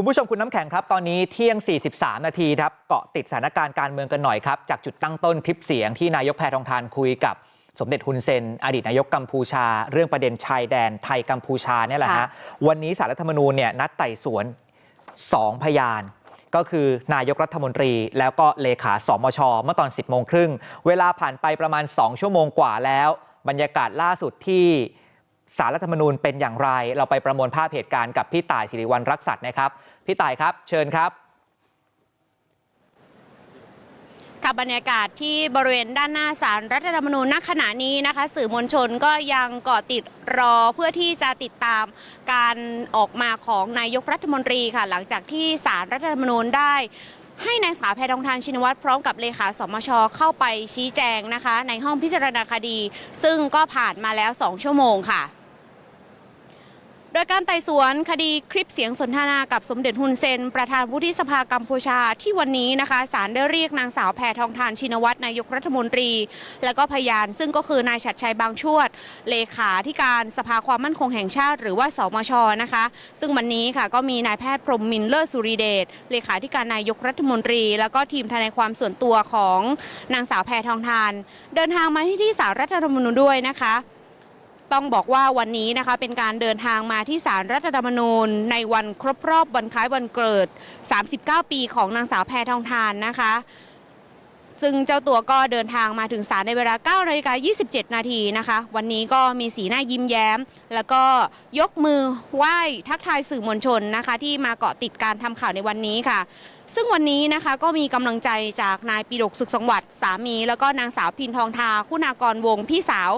คุณผู้ชมคุณน้ำแข็งครับตอนนี้เที่ยง 43 นาทีครับเกาะติดสถานการณ์การเมืองกันหน่อยครับ จากจุดตั้งต้นคลิปเสียงที่นายกแพทองทานคุยกับสมเด็จฮุนเซน อดีตนายกกัมพูชา เรื่องประเด็นชายแดนไทยกัมพูชาเนี่ยแหละฮะค่ะวันนี้สารรัฐธรรมนูญเนี่ยนัดไต่สวน 2 พยาน ก็คือนายกรัฐมนตรี แล้วก็เลขาสมชเมื่อตอน 10โมงครึ่งเวลาผ่านไปประมาณ 2 ชั่วโมงกว่าแล้ว บรรยากาศล่าสุดที่ สารรัฐธรรมนูญเป็นอย่างไร เราไปประมวลภาพเหตุการณ์กับพี่ต่ายสิริวัณรักษัตริย์นะครับ พี่ต่ายครับ เชิญครับค่ะบรรยากาศที่บริเวณด้านหน้าศาลรัฐธรรมนูญณขณะนี้นะคะ สื่อมวลชนก็ยังเกาะติดรอเพื่อที่จะติดตามการออกมาของนายกรัฐมนตรีค่ะ หลังจากที่ศาลรัฐธรรมนูญได้ให้นายสาวแพทองทานชินวัตรพร้อมกับเลขาสมชเข้าไปชี้แจงนะคะ ในห้องพิจารณาคดี ซึ่งก็ผ่านมาแล้ว 2 ชั่วโมงค่ะ โดยการไต่สวนคดีคลิปเสียงสนทนากับสมเด็จฮุนเซน ประธานวุฒิสภากัมพูชาที่วันนี้นะคะศาลได้เรียกนางสาวแพทองทานชินวัตรนายกรัฐมนตรี และก็พยานซึ่งก็คือนายชัดชัยบางชวด เลขาธิการสภาความมั่นคงแห่งชาติ หรือว่าสมชนะคะ ซึ่งวันนี้ค่ะก็มีนายแพทย์พรหมมินทร์เลิศสุริเดชเลขาธิการนายกรัฐมนตรี แล้วก็ทีมทนายความส่วนตัวของนางสาวแพทองทาน เดินทางมาที่ที่ศาลรัฐธรรมนูญด้วยนะคะ ต้องบอกว่าวันนี้นะคะเป็นการเดินทางมาที่ศาลรัฐธรรมนูญ ในวันครบรอบวันคล้ายวันเกิด 39 ปีของนางสาวแพทองทานนะคะ ซึ่งเจ้าตัวก็เดินทางมาถึงศาลในเวลา9นาฬิกา27 นาทีนะคะ วันนี้ก็มีสีหน้ายิ้มแย้ม แล้วก็ยกมือไหว้ทักทายสื่อมวลชนนะคะ ที่มาเกาะติดการทำข่าวในวันนี้ค่ะ ซึ่งวันนี้นะคะก็มีกำลังใจจากนายปีดกสุขสวัสดิ์สามี แล้วก็นางสาวพินทองทาคุณากรวงพี่สาว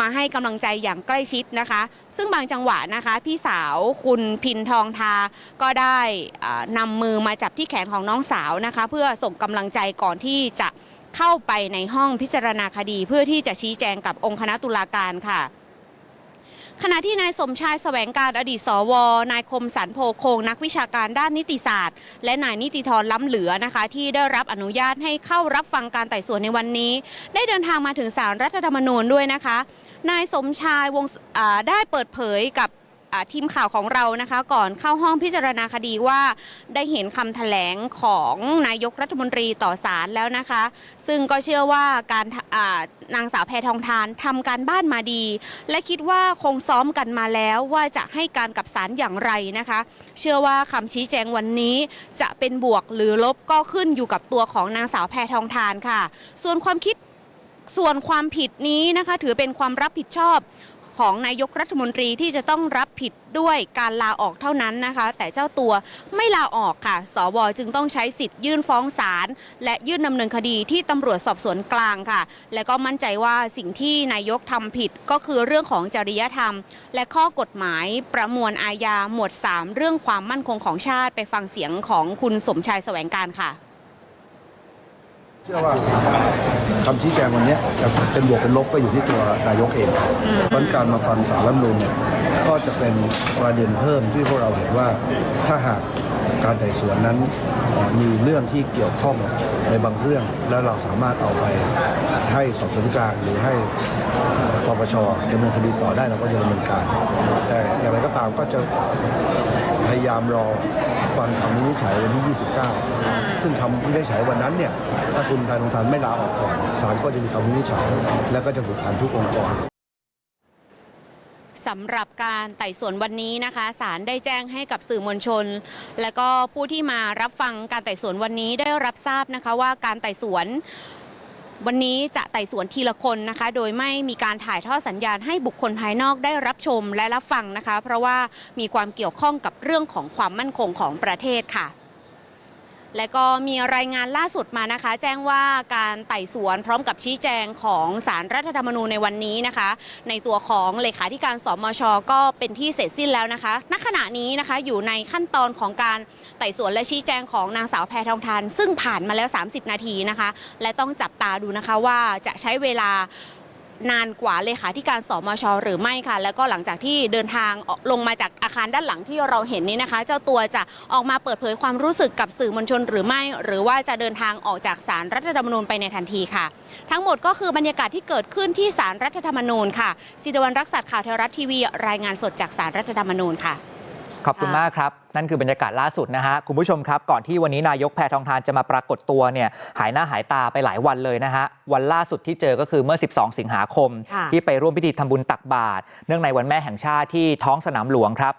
มาให้กำลังใจอย่างใกล้ชิดนะคะ ซึ่งบางจังหวะนะคะพี่สาวคุณพินทองทาก็ได้อ่านำมือมาจับที่แขนของน้องสาวนะคะ เพื่อส่งกำลังใจก่อนที่จะเข้าไปในห้องพิจารณาคดี เพื่อที่จะชี้แจงกับองค์คณะตุลาการค่ะ ขณะที่นายสมชายแสวงการอดีตสวนายคมสันโพคงนักวิชาการด้านนิติศาสตร์ และนายนิติธรล้ำเหลือนะคะ ที่ได้รับอนุญาตให้เข้ารับฟังการไต่สวนในวันนี้ ได้เดินทางมาถึงศาลรัฐธรรมนูญด้วยนะคะ นายสมชายวงได้เปิดเผยกับ ทีมข่าวของเรานะคะ ก่อนเข้าห้องพิจารณาคดีว่าได้เห็นคำแถลงของนายกรัฐมนตรีต่อศาลแล้วนะคะ ซึ่งก็เชื่อว่าการนางสาวแพทองทานทำการบ้านมาดี และคิดว่าคงซ้อมกันมาแล้วว่าจะให้การกับศาลอย่างไรนะคะ เชื่อว่าคำชี้แจงวันนี้จะเป็นบวกหรือลบก็ขึ้นอยู่กับตัวของนางสาวแพทองทานค่ะ ส่วนความคิดส่วนความผิดนี้นะคะ ถือเป็นความรับผิดชอบ ของนายกรัฐมนตรีที่จะต้องรับผิดด้วยการลาออกเท่านั้นนะคะ แต่เจ้าตัวไม่ลาออกค่ะ สวจึงต้องใช้สิทธิ์ยื่นฟ้องศาลและยื่นดำเนินคดีที่ตำรวจสอบสวนกลางค่ะ และก็มั่นใจว่าสิ่งที่นายกทำผิดก็คือเรื่องของจริยธรรม และข้อกฎหมายประมวลอาญาหมวด 3 เรื่องความมั่นคงของชาติไปฟังเสียงของคุณสมชายแสวงการค่ะเชื่อว่า คำชี้แจงวันนี้จะเป็นบวกเป็นลบก็อยู่ที่ตัวนายกเองครับเพราะฉะนั้นการมาฟังสารรัฐธรรมนูญเนี่ยก็จะเป็นประเด็นเพิ่มที่พวกเราเห็นว่าถ้าหากการไต่สวนนั้นเอ่อมีเรื่องที่เกี่ยวข้องในบางเรื่อง แล้วเราสามารถเอาไปให้สอบสวนกลางหรือให้ปปชดำเนินคดีต่อได้เราก็จะดำเนินการ แต่อย่างไรก็ตามก็จะพยายามรอ ฟังคำวินิจฉัยวันที่ 29 ซึ่งคำวินิจฉัยวันนั้นเนี่ยถ้าคุณแพทองทานไม่ลาออกก่อนศาลก็จะมีคำวินิจฉัย แล้วก็จะผูกพันทุกองค์กรสำหรับการไต่สวนวันนี้นะคะศาลได้แจ้งให้กับสื่อมวลชน และก็ผู้ที่มารับฟังการไต่สวนวันนี้ได้รับทราบนะคะว่าการไต่สวน วันนี้จะไต่สวนทีละคนนะคะ โดยไม่มีการถ่ายทอดสัญญาณให้บุคคลภายนอกได้รับชมและรับฟังนะคะ เพราะว่ามีความเกี่ยวข้องกับเรื่องของความมั่นคงของประเทศค่ะ และก็มีรายงานล่าสุดมานะคะ แจ้งว่าการไต่สวนพร้อมกับชี้แจงของสารรัฐธรรมนูญในวันนี้นะคะ ในตัวของเลขาธิการสมชก็เป็นที่เสร็จสิ้นแล้วนะคะณขณะนี้นะคะอยู่ในขั้นตอนของการไต่สวนและชี้แจงของนางสาวแพทองทาน ซึ่งผ่านมาแล้ว 30 นาทีนะคะ และต้องจับตาดูนะคะว่าจะใช้เวลา นานกว่าเลขาธิการสมชหรือไม่ค่ะ แล้วก็หลังจากที่เดินทางลงมาจากอาคารด้านหลังที่เราเห็นนี้นะคะ เจ้าตัวจะออกมาเปิดเผยความรู้สึกกับสื่อมวลชนหรือไม่ หรือว่าจะเดินทางออกจากสารรัฐธรรมนูญไปในทันทีค่ะ ทั้งหมดก็คือบรรยากาศที่เกิดขึ้นที่สารรัฐธรรมนูญค่ะสิริวัณรักษัตริย์ข่าวเทวรัฐทีวี รายงานสดจากสารรัฐธรรมนูญค่ะ ขอบคุณค่ะมากครับ นั่นคือบรรยากาศล่าสุดนะฮะ คุณผู้ชมครับ ก่อนที่วันนี้นายกแพทองทานจะมาปรากฏตัวเนี่ยหายหน้าหายตาไปหลายวันเลยนะฮะ วันล่าสุดที่เจอก็คือเมื่อ 12 สิงหาคมค่ะที่ไปร่วมพิธีทำบุญตักบาตรเนื่องในวันแม่แห่งชาติที่ท้องสนามหลวงครับ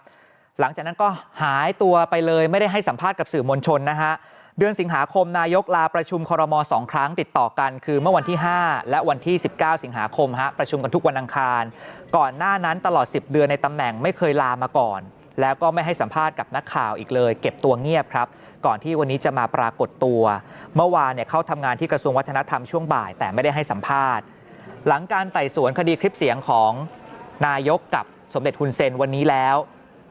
หลังจากนั้นก็หายตัวไปเลยไม่ได้ให้สัมภาษณ์กับสื่อมวลชนนะฮะเดือนสิงหาคมนายกลาประชุมครมสองครั้งติดต่อกัน คือเมื่อวันที่ 5 และวันที่ 19 สิงหาคมฮะประชุมกันทุกวันอังคาร ก่อนหน้านั้นตลอด 10 เดือนในตำแหน่งไม่เคยลามาก่อน แล้วก็ไม่ให้สัมภาษณ์กับนักข่าวอีกเลย เก็บตัวเงียบครับ ก่อนที่วันนี้จะมาปรากฏตัว เมื่อวานเนี่ยเข้าทำงานที่กระทรวงวัฒนธรรมช่วงบ่าย แต่ไม่ได้ให้สัมภาษณ์ หลังการไต่สวนคดีคลิปเสียงของนายกกับสมเด็จฮุนเซนวันนี้แล้ว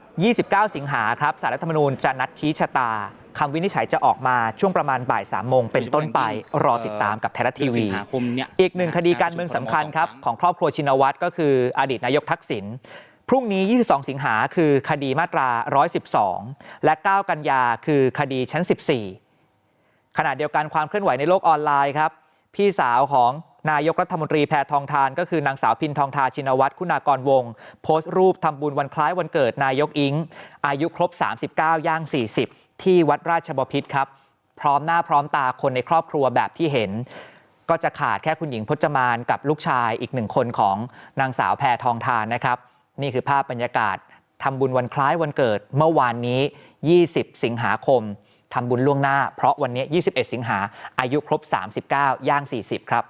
29 สิงหาครับสารรัฐธรรมนูญจะนัดชี้ชะตาคำวินิจฉัยจะออกมาช่วงประมาณบ่าย3โมงเป็นต้นไปรอติดตามกับไทยรัฐทีวีเดือนสิงหาคมเนี่ยอีกหนึ่งคดีการเมืองสำคัญครับของครอบครัวชินวัตรก็คืออดีตนายกทักษิณ พรุ่งนี้ 22 สิงหาคือคดีมาตรา 112 และ 9 กันยาคือคดีชั้น 14 ขณะเดียวกันความเคลื่อนไหวในโลกออนไลน์ครับ พี่สาวของนายกรัฐมนตรีแพทองทาน ก็คือนางสาวพินทองทาชินวัตรคุณากรวง โพสต์รูปทำบุญวันคล้ายวันเกิดนายกอิง อายุครบ 39 ย่าง 40 ที่วัดราชบพิตรครับ พร้อมหน้าพร้อมตาคนในครอบครัวแบบที่เห็น ก็จะขาดแค่คุณหญิงพจมานกับลูกชายอีกหนึ่งคนของนางสาวแพทองทานนะครับ นี่คือภาพบรรยากาศทำบุญวันคล้ายวันเกิดเมื่อวานนี้ 20 สิงหาคมทำบุญล่วงหน้า เพราะวันนี้ 21 สิงหาอายุครบ 39 ย่าง 40 ครับ